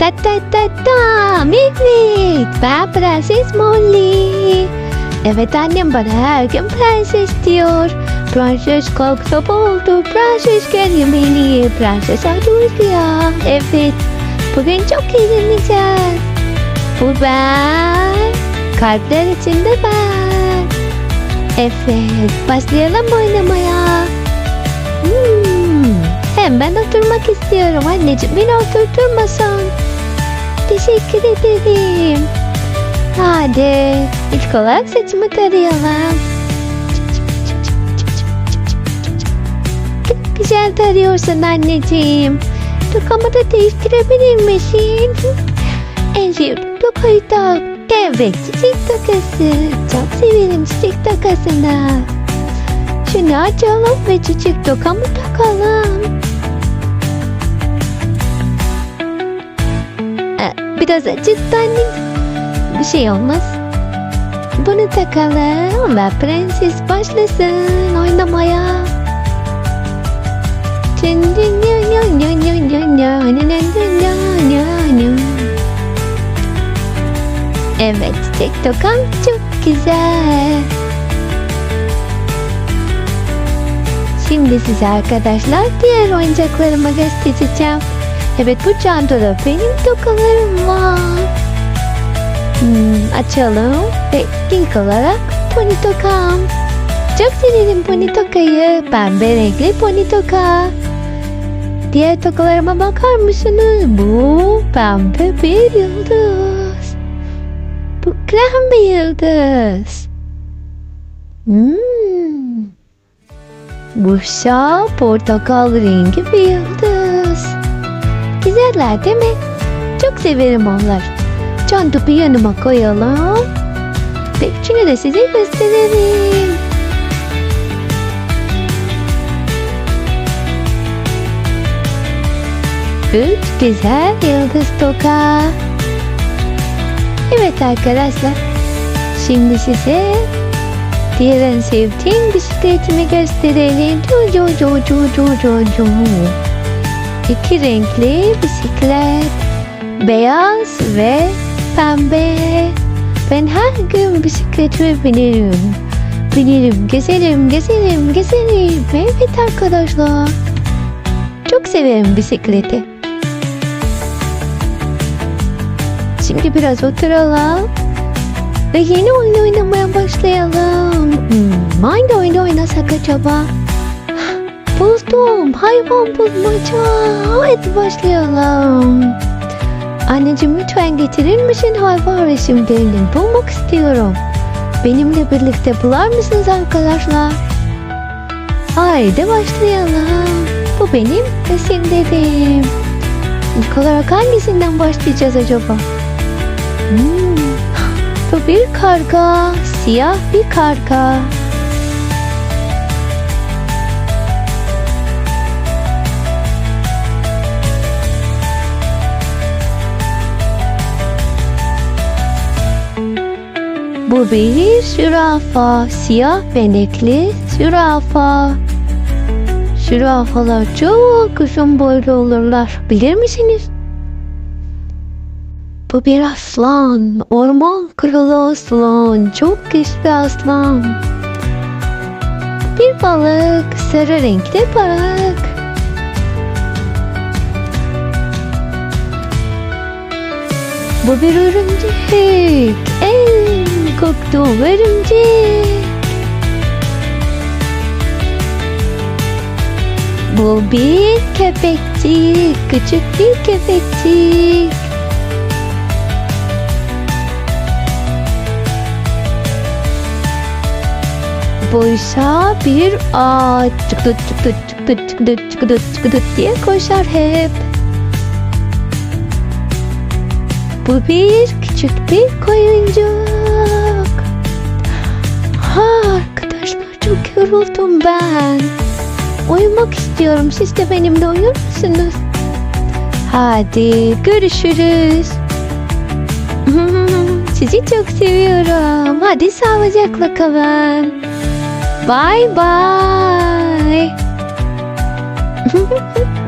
Ta ta ta ta evet ben Prenses Molly. Evet annem bana her gün prenses diyor. Prenses kalk sabah oldu. Prenses gel yemeğini ye. Prenses uyu Evet. Bugün çok eğleneceğiz. Bu ben. Kalpler içinde ben. Evet. Başlayalım oynamaya. Hmm, hemen oturmak istiyorum anneciğim. Beni oturturmasan. Teşekkür ederim. Hadi ilk olarak saçımı tarayalım. Çok güzel tarıyorsun anneciğim. Tokamı da değiştirebilir misin? En sevdiğim tokayı tak. Evet çiçek tokası. Çok severim çiçek tokasını. Şunu açalım ve çiçek tokamı takalım. Biraz acıtlandım. Bir şey olmaz. Bunu takalım ve prenses başlasın oynamaya. Evet, tek tokan çok güzel. Şimdi size arkadaşlar diğer oyuncaklarıma göstereceğim. Evet bu çantada benim tokalarım var. Hmm, açalım ve ilk olarak pony tokam. Çok severim pony tokayı. Pembe renkli pony toka. Diğer tokalarıma bakar mısınız? Bu pembe bir yıldız. Bu krem bir yıldız. Hmm. Bu ise portakal rengi bir yıldız. Güzeller değil mi? Çok severim onları. Can topu yanıma koyalım. Ve üçünü de size gösterelim. Üç güzel yıldız toka. Evet arkadaşlar. Şimdi size diğer en sevdiğim bisikletimi gösterelim. Cu cu cu cu cu cu cu. İki renkli bisiklet. Beyaz ve pembe. Ben her gün bisikletime binerim. Binerim, gezerim, gezerim, gezerim. Evet arkadaşlar. Çok severim bisikleti. Şimdi biraz oturalım. Ve yeni oyun oynamaya başlayalım. Hmm, hangi oyunu oynasak acaba? Buldum. Hayvan bulmaca. Hadi başlayalım. Anneciğim lütfen getirir misin hayvan resimlerini? Bulmak istiyorum. Benimle birlikte bular mısınız arkadaşlar? Haydi başlayalım. Bu benim resimlerim. İlk olarak hangisinden başlayacağız acaba? Hmm, bu bir karga. Siyah bir karga. Bir zürafa, siyah benekli zürafa. Zürafalar çok uzun boylu olurlar, bilir misiniz? Bu bir aslan, orman kralı aslan, çok güçlü aslan. Bir balık, sarı renkli balık. Bu bir örümcek, en korktuğum örümcek. Bu bir köpekçik, küçük bir köpekçik. Buysa bir ağaç çıktı çıktı çıktı çıktı çıktı çıktı diye koşar hep. Bu bir küçük bir koyuncuk. Ha arkadaşlar çok yoruldum ben. Uyumak istiyorum. Siz de benimle uyur musunuz? Hadi görüşürüz. Sizi çok seviyorum. Hadi sağlıcakla kalın. Bye bye.